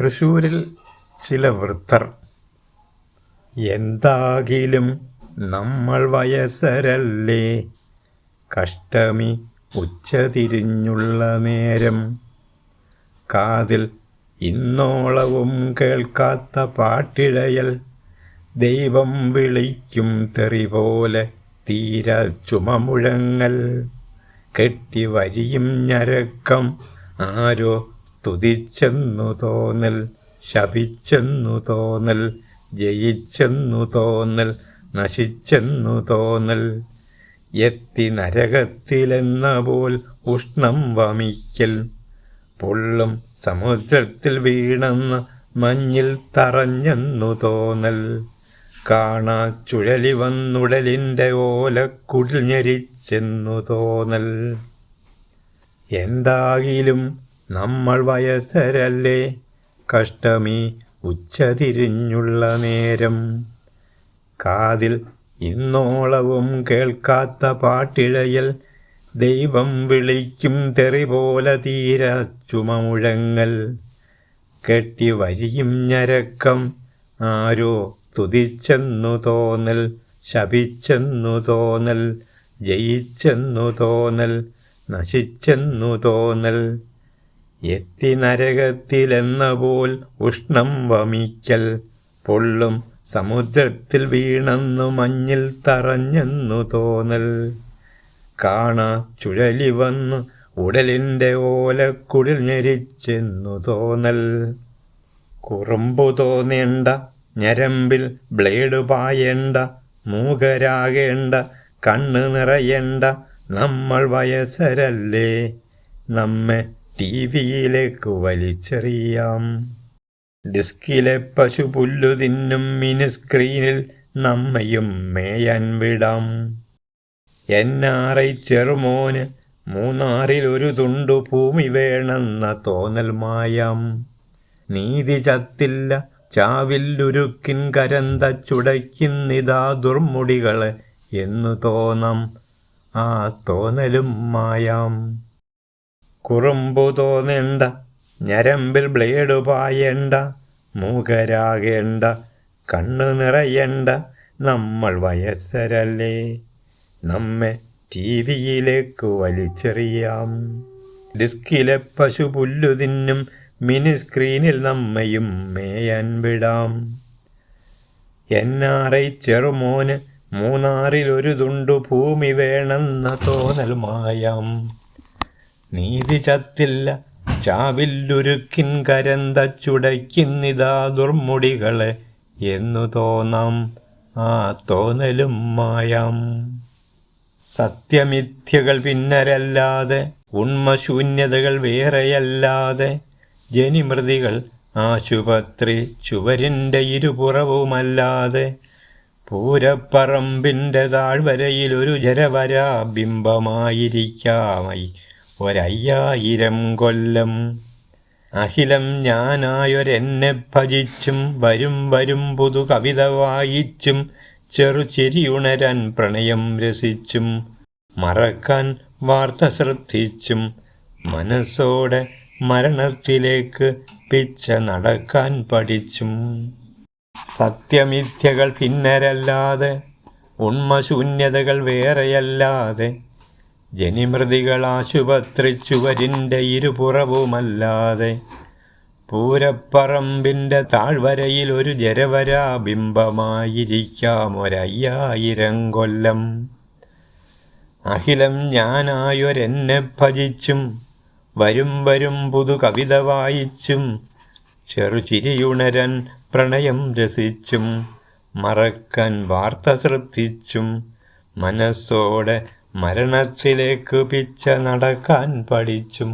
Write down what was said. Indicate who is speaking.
Speaker 1: തൃശ്ശൂരിൽ ചില വൃത്തർ. എന്താകിലും നമ്മൾ വയസ്സരല്ലേ? കഷ്ടമി ഉച്ചതിരിഞ്ഞുള്ള നേരം. കാതിൽ ഇന്നോളവും കേൾക്കാത്ത പാട്ടിഴയൽ ദൈവം വിളിക്കും തെറി പോലെ തീര ചുമമുഴങ്ങൽ. കെട്ടിവരിയും ഞരക്കം ആരോ സ്തുതിച്ചെന്നു തോന്നൽ ശപിച്ചെന്നു തോന്നൽ ജയിച്ചെന്നു തോന്നൽ നശിച്ചെന്നു തോന്നൽ. എത്തി നരകത്തിലെന്ന പോൽ ഉഷ്ണം വമിക്കൽ പൊള്ളും സമുദ്രത്തിൽ വീണെന്ന് മഞ്ഞിൽ തറഞ്ഞെന്നു തോന്നൽ. കാണാ ചുഴലി വന്നുടലിന്റെ ഓലക്കുടിൽ ഞെരിച്ചെന്നു തോന്നൽ. എന്താകിലും നമ്മൾ വയസ്സരല്ലേ? കഷ്ടമീ ഉച്ചതിരിഞ്ഞുള്ള നേരം. കാതിൽ ഇന്നോളവും കേൾക്കാത്ത പാട്ടിഴയൽ. ദൈവം വിളിക്കും തെറി പോലെ തീര ചുമമുഴങ്ങൽ. കെട്ടി വരിയും ഞരക്കം. ആരോ സ്തുതിച്ചെന്നു തോന്നൽ. ശപിച്ചെന്നു തോന്നൽ. ജയിച്ചെന്നു തോന്നൽ. നശിച്ചെന്നു തോന്നൽ. എത്തി നരകത്തിലെന്ന പോൽ ഉഷ്ണം വമിക്കൽ പൊള്ളും. സമുദ്രത്തിൽ വീണെന്നു മഞ്ഞിൽ തറഞ്ഞെന്നു തോന്നൽ. കാണാ ചുഴലി വന്നു ഉടലിന്റെ ഓലക്കുടിൽ ഞെരിച്ചെന്നു തോന്നൽ. കുറുമ്പു തോന്നേണ്ട ഞരമ്പിൽ ബ്ലേഡ് പായേണ്ട മൂകരാകേണ്ട കണ്ണ് നിറയേണ്ട നമ്മൾ വയസ്സരല്ലേ. നമ്മെ ടി വിയിലേക്ക് വലിച്ചെറിയാം. ഡിസ്കിലെ പശു പുല്ലു തിന്നും മിനി സ്ക്രീനിൽ നമ്മയും മേയാൻ വിടാം. എൻ ആർ ഐ ചെറുമോന് മൂന്നാറിൽ ഒരു തുണ്ടു ഭൂമി വേണമെന്ന തോന്നൽ മായാം. നീതി ചത്തില്ല ചാവില്ലുരുക്കിൻ കരന്ത ചുടയ്ക്കുന്നിതാ ദുർമുടികളെ എന്നു തോന്നാം. ആ തോന്നലും മായാം. കുറുമ്പു തോന്നേണ്ട ഞരമ്പിൽ ബ്ലേഡ് പായേണ്ട മൂകരാകേണ്ട കണ്ണു നിറയണ്ട നമ്മൾ വയസ്സരല്ലേ. നമ്മെ ടി വിയിലേക്ക് വലിച്ചെറിയാം. ഡിസ്കിലെ പശു പുല്ലു തിന്നും മിനി സ്ക്രീനിൽ നമ്മയും മേയാൻ വിടാം. എൻ ആർ ഐ ചെറുമോന് മൂന്നാറിൽ ഒരു തുണ്ടു ഭൂമി വേണമെന്ന തോന്നൽ മായാം. നീതി ചത്തില്ല. ചാവില്ലുരുക്കിൻ കരന്ത ചുടയ്ക്കുന്നിതാ ദുർമുടികളെ എന്നു തോന്നാം ആ തോന്നലും മായാം. സത്യമിഥ്യകൾ പിന്നരല്ലാതെ ഉണ്മശൂന്യതകൾ വേറെയല്ലാതെ ജനിമൃതികൾ ആശുപത്രി ചുവരിന്റെ ഇരുപുറവുമല്ലാതെ പൂരപ്പറമ്പിന്റെ താഴ്വരയിൽ ഒരു ജരവരാ ബിംബമായിരിക്കാമായി ഒരയ്യായിരം കൊല്ലം. അഖിലം ഞാനായൊരെന്നെ ഭജിച്ചും വരും വരും പുതു കവിത വായിച്ചും ചെറുചിരിയുണരാൻ പ്രണയം രസിച്ചും മറക്കാൻ വാർത്ത ശ്രദ്ധിച്ചും മനസ്സോടെ മരണത്തിലേക്ക് പിച്ച നടക്കാൻ പഠിച്ചും. സത്യമിഥ്യകൾ പിന്നരല്ലാതെ ഉണ്മശൂന്യതകൾ വേറെയല്ലാതെ ജനിമൃതികൾ ആശുപത്രി ചുവരിന്റെ ഇരുപുറവുമല്ലാതെ പൂരപ്പറമ്പിന്റെ താഴ്വരയിൽ ഒരു ജരവരാ ഒരയ്യായിരം കൊല്ലം. അഖിലം ഞാനായൊരെന്നെ ഭജിച്ചും വരും വരും പുതു കവിത വായിച്ചും ചെറുചിരിയുണരൻ പ്രണയം രസിച്ചും മറക്കാൻ വാർത്ത ശ്രദ്ധിച്ചും മനസ്സോടെ മരണത്തിലേക്ക് പിച്ച നടക്കാൻ പഠിച്ചും.